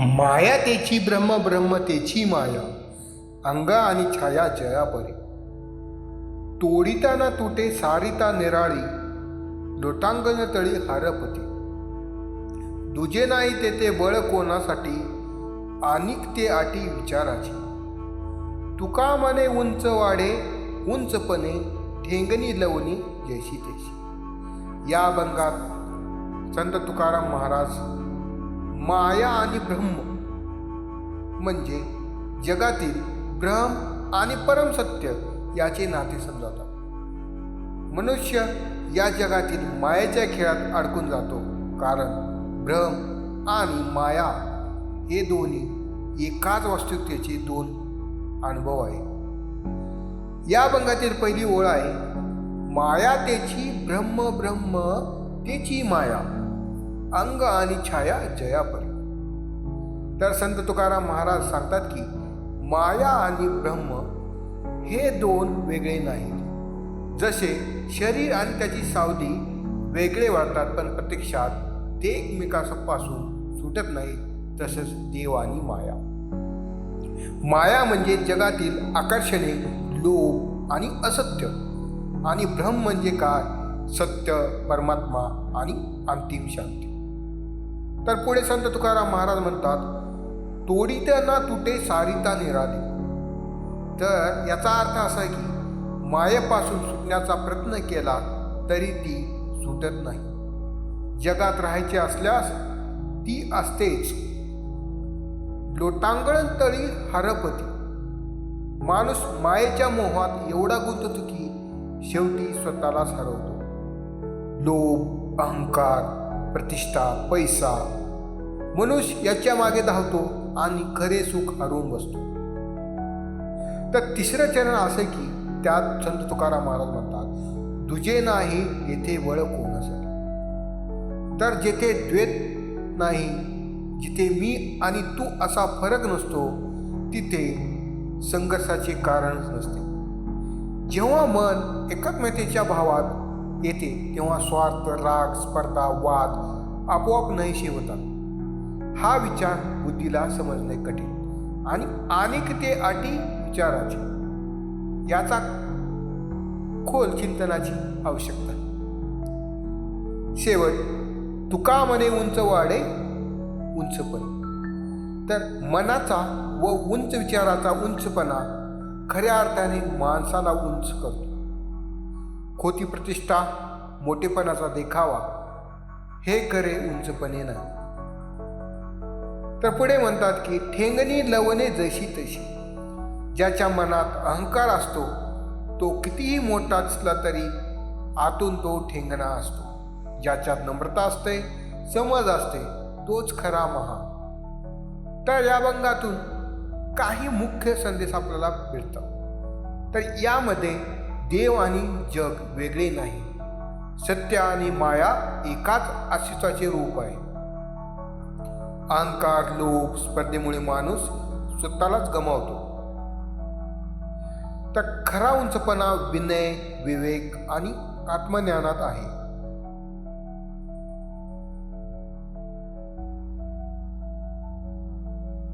माया तेची ब्रह्म ब्रह्म तेची माया. अंग आणि छाया जया परे तोडिताना तुटे सारिता निराळी. लोटांगण तळी हारपती. दुजे नाही तेथे बळ कोणासाठी? आणिक ते आटी विचाराची. तुका मने उंच वाढे उंचपणे ठेंगणी लवणी जैशी तैशी या अभंगात संत तुकाराम महाराज माया आणि ब्रह्म. म्हणजे जगातील ब्रह्म आणि परमसत्य याचे नाते समजावतात. मनुष्य या जगातील मायेच्या खेळात अडकून जातो. कारण भ्रम आणि माया हे दोन्ही एकाच वास्तविकतेचे दोन अनुभव आहे या बंगातील पहिली ओळ आहे माया तेची ब्रह्म ब्रह्म तेची माया. अंग आणि छाया जयापरी तर संत तुकाराम महाराज सांगतात की माया आणि ब्रह्म हे दोन वेगळे नाहीत. जसे शरीर आणि त्याची सावली वेगळे वाटतात पण प्रत्यक्षात ते एकमेकापासून सुटत नाहीत तसंच देव आणि माया. माया म्हणजे जगातील आकर्षणे लोभ आणि असत्य. आणि भ्रम म्हणजे काय? सत्य परमात्मा आणि अंतिम शांती. तर पुढे संत तुकाराम महाराज म्हणतात तोडीत ना तुटे सारिता निराली. तर याचा अर्थ असा की मायेपासून सुटण्याचा प्रयत्न केला तरी ती सुटत नाही. जगात राहायचे असल्यास ती असतेच. लोटांगण तळी हरपती. माणूस मायेच्या मोहात एवढा गुंततो की शेवटी स्वतःलाच हरवतो. लोभ अहंकार प्रतिष्ठा पैसा. मनुष्य याच्या मागे धावतो आणि खरे सुख हरवून बसतो. तर तिसरं चरण असं की त्यात संत तुकाराम महाराज म्हणतात दुजे नाही येथे वळ असेल तर जेथे द्वेत नाही जिथे मी आणि तू असा फरक नसतो तिथे संघर्षाचे कारणच नसते. जेव्हा मन एकात्मतेच्या भावात येते तेव्हा स्वार्थ राग स्पर्धा वाद आपोआप नाहीशी होतात. हा विचार बुद्धीला समजणे कठीण आणि अनेक ते अटी विचाराचे. याचा खोल चिंतनाची आवश्यकता. शेवट तुका मने उंच वाढे उंचपण तर मनाचा व उंच विचाराचा उंचपणा खऱ्या अर्थाने माणसाला उंच करतो. खोती प्रतिष्ठा मोठेपणाचा देखावा हे खरे उंचपणे नाही तर पुढे म्हणतात की ठेंगणी लवणे जशी तशी. ज्याच्या मनात अहंकार असतो तो कितीही मोठा असला तरी आतून तो ठेंगणा असतो. ज्याच्यात नम्रता असते समज असते तोच खरा महा. तर या अभंगातून काही मुख्य संदेश आपल्याला मिळतात. तर यामध्ये देव आणि जग वेगळे नाही. सत्य आणि माया एकाच अस्तित्वाचे रूप आहे. अहंकार लोभ स्पर्धेमुळे माणूस स्वतःलाच गमावतो. तर खरा उंचपणा विनय विवेक आणि आत्मज्ञानात आहे.